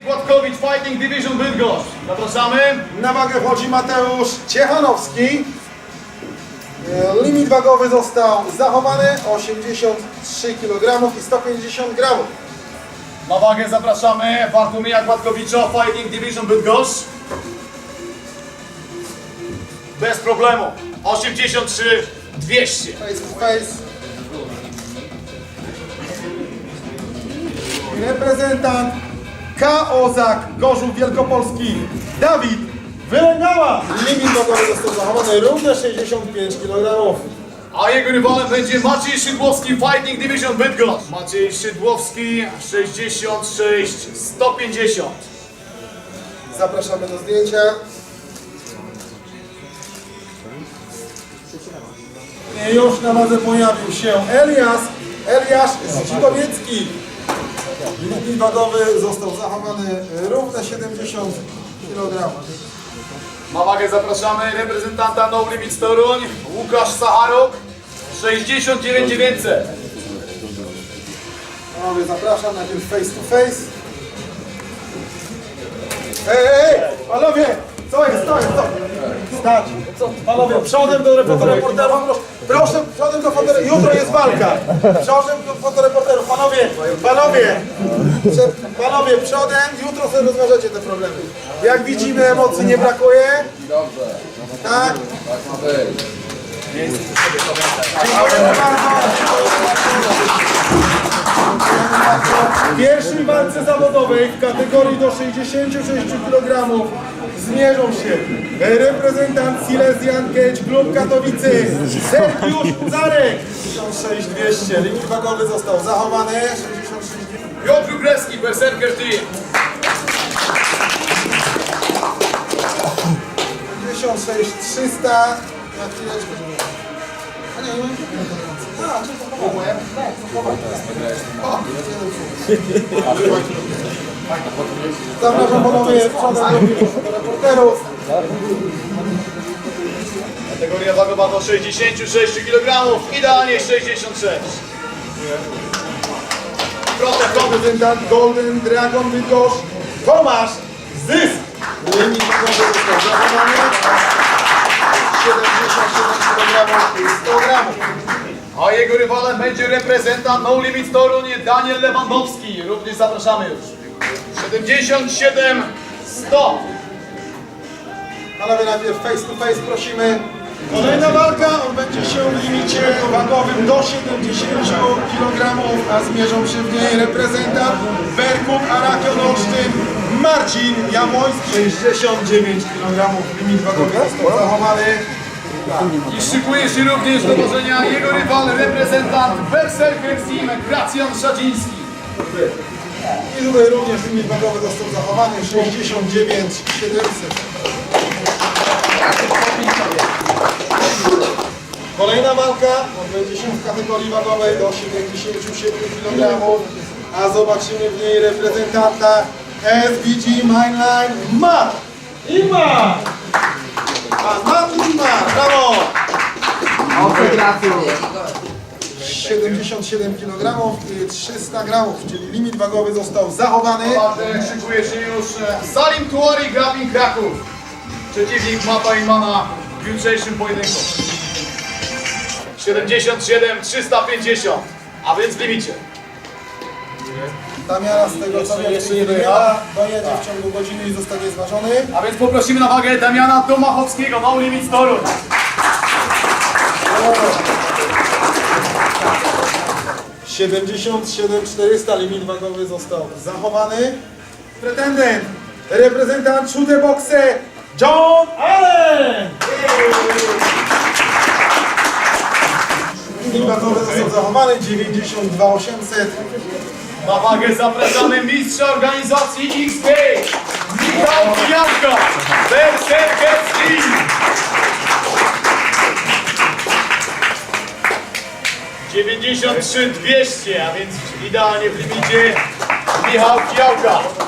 Gładkowicz Fighting Division Bydgoszcz. Zapraszamy. Na wagę wchodzi Mateusz Ciechanowski. Limit wagowy został zachowany 83 kg i 150 g. Na wagę zapraszamy Bartłomieja Gładkowicza Fighting Division Bydgoszcz. Bez problemu. 83 200. Face to face. Reprezentant K. Ozak Gorzów Wielkopolski Dawid Wylęgała. Limit wagowy został zachowany równe 65 kg. A jego rywalem będzie Maciej Szydłowski Fighting Division Bydgoszcz. Maciej Szydłowski 66 150. Zapraszamy do zdjęcia. Już na wadze pojawił się Elias, Eliasz Zdzikowiecki. Limit wagowy został zachowany równe 70 kg. Na wagę zapraszamy reprezentanta No Limit Toruń Łukasz Sacharuk 69 900. Panowie, zapraszam najpierw face to face. Ej, ej, panowie, co jest, co? Stać. Panowie, przodem do fotoreporterów, proszę, przodem do fotoreporterów, jutro jest walka. Przodem do fotoreporterów, panowie, panowie, panowie, przodem, jutro sobie rozwiążecie te problemy. Jak widzimy, emocji nie brakuje. Dobrze. Tak? Dziękujemy bardzo. W pierwszej walce zawodowej w kategorii do 66 kg zmierzą się reprezentant Silesian Cage Klub Katowice Sergiusz Uzarek 16200 limit wagowy został zachowany. 66 Piotr Grubreski Berserker Team. 16300 na chwileczkę. A nie, nie mam Zapraszam panowie przodem do reporterów. Kategoria wagowa do 66 kg Idealnie 66 Proszę, Reprezentant Golden Dragon Bydgoszcz Tomasz Zysk. Limit wagowy został zachowany. 77 kg i 100 gramów. A jego rywalem będzie reprezentant No Limit Toruń Daniel Lewandowski. Również zapraszamy już. 77 100. Panowie najpierw face to face prosimy. Kolejna walka, on będzie się w limicie wagowym do 70 kg, a zmierzą się w niej reprezentant Berkut Arakion Olsztyn Marcin Jamoński. 69 kg limit wagowy został zachowany. I szykuje się również do ważenia jego rywal, reprezentant Berserker Team Gracjan Szadziński. I tutaj również limit wagowy został zachowany 69 700. Kolejna walka odbędzie się w kategorii wagowej do 77 kg, a zobaczymy w niej reprezentanta SBG Mainline Matt! A Matt Ima, brawo! Gratuluję. 77 kg i 300 g, czyli limit wagowy został zachowany. Szykuje się już e, Salim Tuori Grappling Kraków. Przeciwnik Mata Imana w jutrzejszym pojedynku. 77 350, a więc w limicie. Damiana z tego co wiem, jeszcze nie dojechała, dojedzie w ciągu godziny i zostanie zważony. A więc poprosimy na wagę Damiana Domachowskiego, No Limit Toruń. Siedemdziesiąt siedem 400 limit wagowy został zachowany. Pretendent, reprezentant Shoot Boxe John Allen! Limit wagowy został zachowany 92 800. Na wagę zapraszamy mistrza organizacji XK, Michał Pijawka, Berserker Team. 93 200, a więc idealnie w limicie Michał Kijałka.